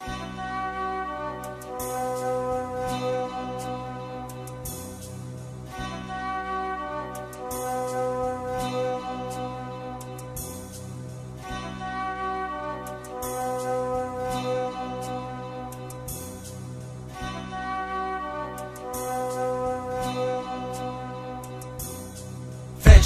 Bye.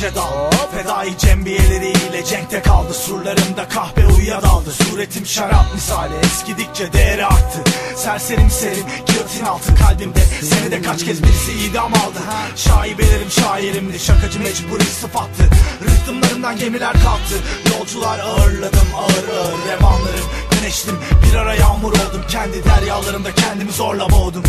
Fece dal Fedai cembiyeleriyle cenkte kaldı. Surlarımda kahpe uyuya daldı. Suretim şarap misali Eskidikçe değeri arttı. Serserim serin Giyotin altı. Kalbimde Senede kaç kez birisi idam aldı. Şaibelerim şairimdi Şakacı mecburi sıfattı. Rıhtımlarından gemiler kalktı. Yolcular ağırladım ağır ağır Revanlarım. Güneştim Bir ara yağmur oldum. Kendi deryalarımda kendimi zorla boğdum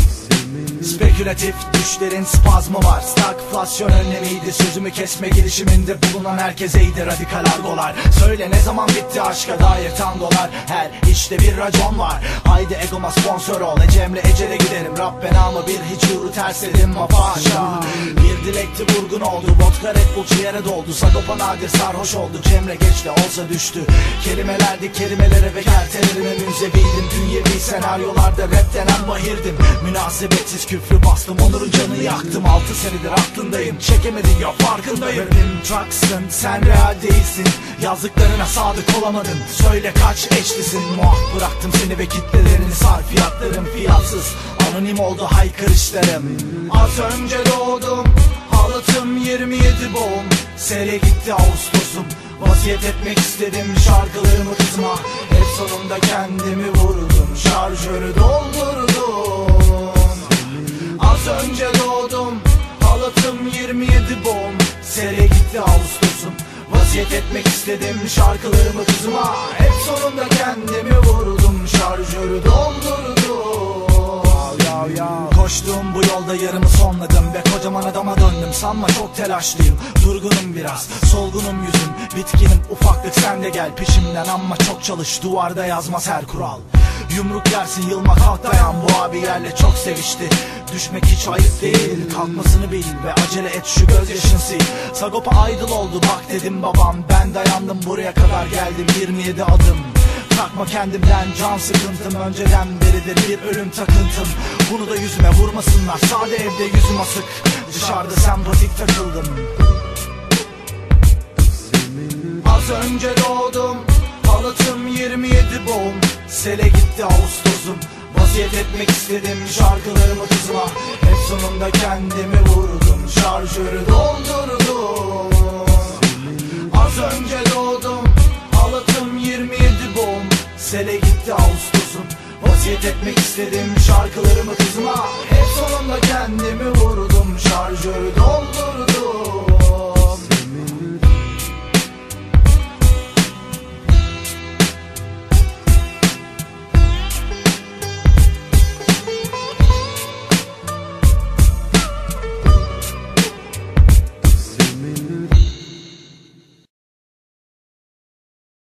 Spekülatif düşlerin spazmı var. Stagflasyon önlemiydi. Sözümü kesme girişiminde bulunan herkeseydi radikal argolar. Söyle ne zaman bitti aşka dair tangolar Her işte bir racon var. Haydi egoma sponsor ol. Ecemle ecele giderim. Rab benamı bir hiç yuru ters edim mafaşa. Bir dilekti vurgun oldu. Vodka Red Bull ciğere doldu. Sagopa nadir sarhoş oldu. Cemre geç de olsa düştü. Kelimelerdi kelimelere ve kertelerime münzeviydim Dünyevi senaryolarda rap denen bahirdim. Münasebetsiz küfrü bastım Onur'un canını yaktım. Altı senedir aklındayım Çekemedin ya farkındayım. Rapim trucksın sen real değilsin. Yazdıklarına sadık olamadın Söyle kaç eşlisin. Muah bıraktım seni ve kitlelerini Sarfiyatlarım fiyatsız. Anonim oldu haykırışlarım. Az önce doğdum Halatım 27 boğum. Sele gitti Ağustos'um Vasiyet etmek istedim şarkılarımı kızma. Hep sonunda kendimi vurdum Şarjörü doldurdum Az önce doğdum Halatım 27 boğum. Sele gitti Ağustos'um Vasiyet etmek istedim şarkılarımı kızma Hep sonunda kendimi vurdum Şarjörü doldurdum. Koştuğum bu yolda yarımı sonladım Ve kocaman adama döndüm. Sanma çok telaşlıyım Durgunum biraz Solgunum yüzüm. Bitkinim ufaklık sen de gel peşimden. Ama çok çalış duvarda yazmaz her kural Yumruk yersin yılma kalk dayan. Bu abi yerle çok sevişti. Düşmek hiç ayıp değil. Kalkmasını bil ve acele et şu gözyaşın sil. Sagopa aydıl oldu bak dedim babam. Ben dayandım buraya kadar geldim. 27 adım. Takma kendimden can sıkıntım. Önceden beridir bir ölüm takıntım. Bunu da yüzüme vurmasınlar. Sade evde yüzüm asık. Dışarıda sempatik takıldım. Az önce doğdum Halatım 27 boğum. Sele gitti Ağustos'um. Vasiyet etmek istedim şarkılarımı kızma Hep sonunda kendimi vurdum Şarjörü doldurdum. Az önce doğdum Halatım 27 boğum. Sele gitti Ağustos'um. Vasiyet etmek istedim şarkılarımı kızma Hep sonunda kendimi vurdum